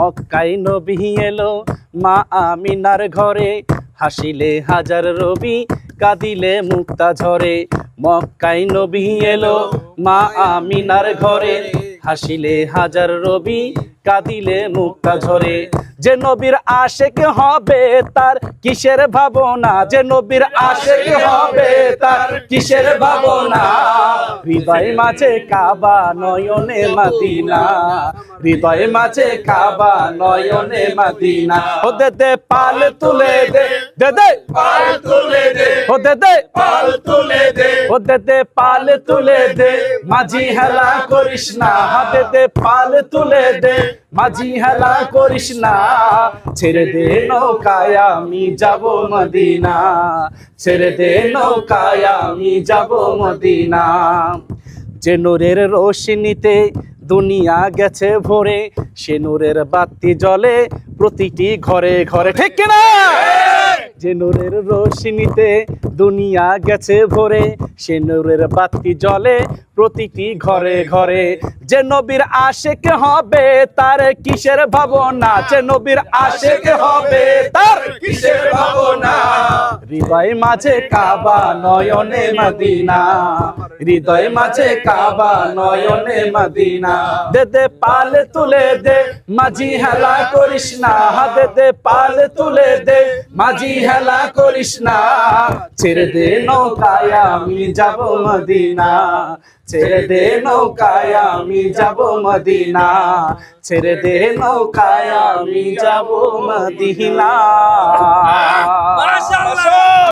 মক্কাই নবী এলো মা আমিনার ঘরে। হাসিলে হাজার রবি, কাঁদিলে মুক্তা ঝরে। মক্কাই নবী এলো মা আমিনার ঘরে। হাসিলে হাজার রবি, কাঁদিলে মুক্তা ঝরে। যে নবীর আশেক হবে তার কিসের ভাবনা? যে নবীর আশেক হবে তার কিসের ভাবনা? হৃদয় মাঝে কাবা নয়নে মাদিনা। হৃদয় মাঝে কাবা নয়নে মাদিনা। ও দে দে পাল তুলে দে। দে দে। পাল তুলে দে। ও দে দে। পাল তুলে দে। দে পাল তুলে দে, মাঝি হেলা করিস না। হাতেতে পাল তুলে দে, মাঝি হেলা করিস না। ছেড়ে দে নৌকায় আমি যাব মদিনা। ছেড়ে দে নৌকায় আমি যাব মদিনা। যে নূরের রোশনিতে দুনিয়া গেছে ভরে, সে নূরের বাতি জ্বলে প্রতিটি ঘরে ঘরে। ঠিক না যে নূরের রোশনিতে দুনিয়া গেছে ভরে, সে নূরের বাতি জ্বলে প্রতিটি ঘরে ঘরে। যে নবীর আশেক হবে তার কিসের ভাবনা? যে নবীর আশেক হবে তার কিসের ভাবনা? হৃদয় মাঝে কাবা নয়নে মদিনা। হৃদয় মাঝে কাবা নয়নে মদিনা। দে দে, পাল তুলে দে, মাঝি হেলা করিস না। দে দে, পাল তুলে দে মাঝি হেলা করিস না, ছেড়ে দে নৌকায় আমি যাব মদিনা। ছেড়ে দে নৌকায় আমি যাব মদিনা। ছেড়ে দে নৌকায় আমি যাব মদিনা।